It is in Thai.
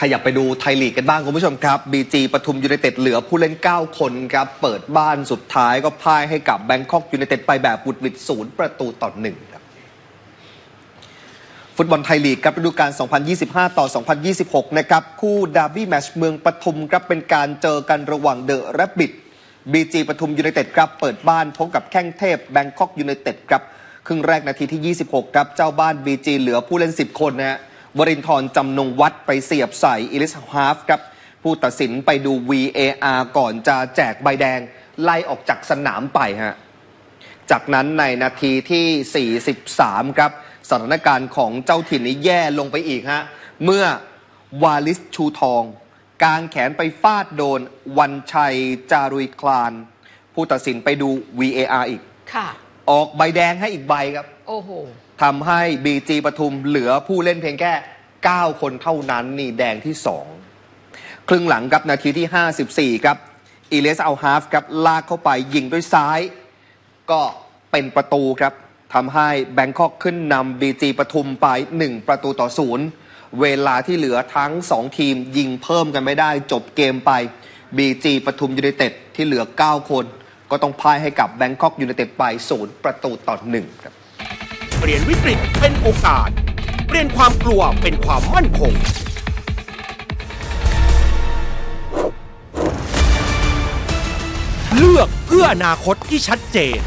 ขยับไปดูไทยลีกกันบ้างคุณผู้ชมครับ BG ปทุมยูไนเต็ดเหลือผู้เล่น 9 คนครับ เปิดบ้านสุดท้ายก็พ่ายให้กับแบงคอกยูไนเต็ดไปแบบบุดวิดศูนย์ประตูต่อหนึ่งครับฟุตบอลไทยลีกครับฤดูกาล 2025 ต่อ 2026 นะครับ คู่ดาร์บี้แมชเมืองปทุมครับเป็นการเจอกันระหว่างเดอะแรบบิทบีจีปทุมยูไนเต็ดครับเปิดบ้านพบกับแข้งเทพแบงคอกยูไนเต็ดครับครึ่งแรกนาทีที่ 26 ครับ เจ้าบ้านบีจีเหลือผู้เล่น 10 คนนะฮะ วรินทร์จำนงวัดไปเสียบใส่อิลิสฮาฟครับ ผู้ตัดสินไปดู VAR ก่อนจะแจกใบแดง ไล่ออกจากสนามไปฮะ จากนั้นในนาทีที่ 43 ครับ สถานการณ์ของเจ้าถิ่นนี้แย่ลงไปอีกฮะ เมื่อวาลิสชูทอง กางแขนไปฟาดโดน วันชัยจารุยคลาน ผู้ตัดสินไปดู VAR อีกค่ะ ออกใบแดงให้อีกใบครับโอ้โหทำให้ BG ปทุมเหลือผู้เล่นเพียงแค่ 9 คนเท่านั้นนี่แดงที่ 2 ครึ่งหลังครับนาทีที่ 54 ครับอีเลสเอาฮาฟครับลากเข้าไปยิงด้วยซ้าย ก็เป็นประตูครับทำให้แบงคอกขึ้นนำ BG ปทุมไป 1 ประตูต่อศูนย์เวลาที่เหลือทั้ง 2 ทีมยิงเพิ่มกันไม่ได้จบเกมไป BG ปทุมยูไนเต็ดที่เหลือ 9 คน ก็ต้องพ่ายให้กับแบงคอกยูไนเต็ดไปศูนย์ประตูต่อหนึ่งครับเปลี่ยนวิกฤตเป็นโอกาส เปลี่ยนความกลัวเป็นความมั่นคง เลือกเพื่ออนาคตที่ชัดเจน